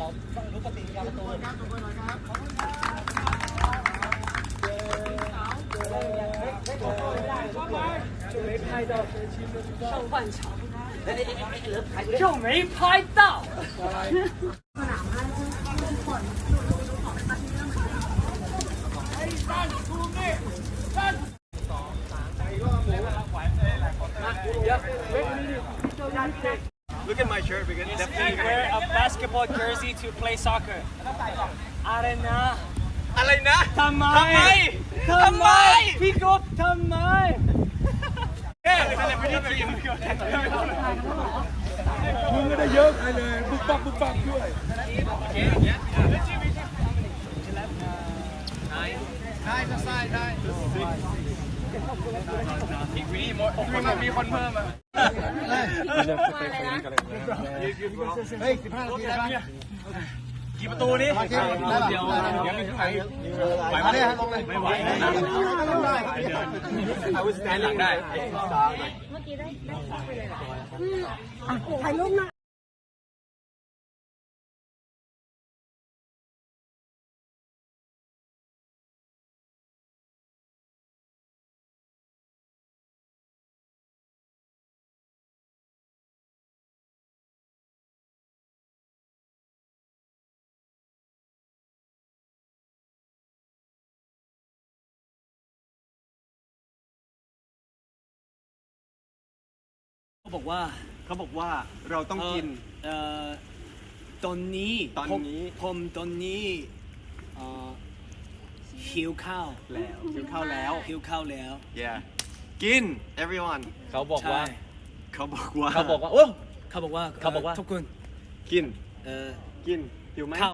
เราต้องรู้ปฏิกิริยาประตูครับ 上半场就没拍到。 Look at my shirt because definitely Wear a basketball jersey to play soccer. อะไรนะ อะไรนะ ทำไม ทำไม พี่กบทำ Look at my shirt because you definitely see, wear a basketball jersey to play soccer. Arena. Arena. Tamai. Tamai. Pick up Tamai. Okay. Nine. Nine aside, nine. Six. ยบุกปักบุกปักด้วยมีคนเพิ่มอะเฮ้ยสิบห้านาทีได้ไหมกี่ประตูนี่เดี๋ยวยังไม่ถึงไหนไหวไหมเนี่ยลงเลยไม่ไหวไม่ไหว I was standing ได้ถ่ายรูปหน่อ เขาบอกว่าเขาบอกว่าเราต้องกิน เอ่อตอนนี้ตอนนี้ ผมผมตอนนี้เอ่อหิวข้าวแล้วกินข้าวแล้ว หิวข้าวแล้ว yeah กิน everyone เขาบอกว่า ใช่ เขาบอกว่าเขาบอกว่า โอ้ เขาบอกว่าเขาบอกว่า ทุกคนกิน เอ่อ กินหิวไหม ข้าว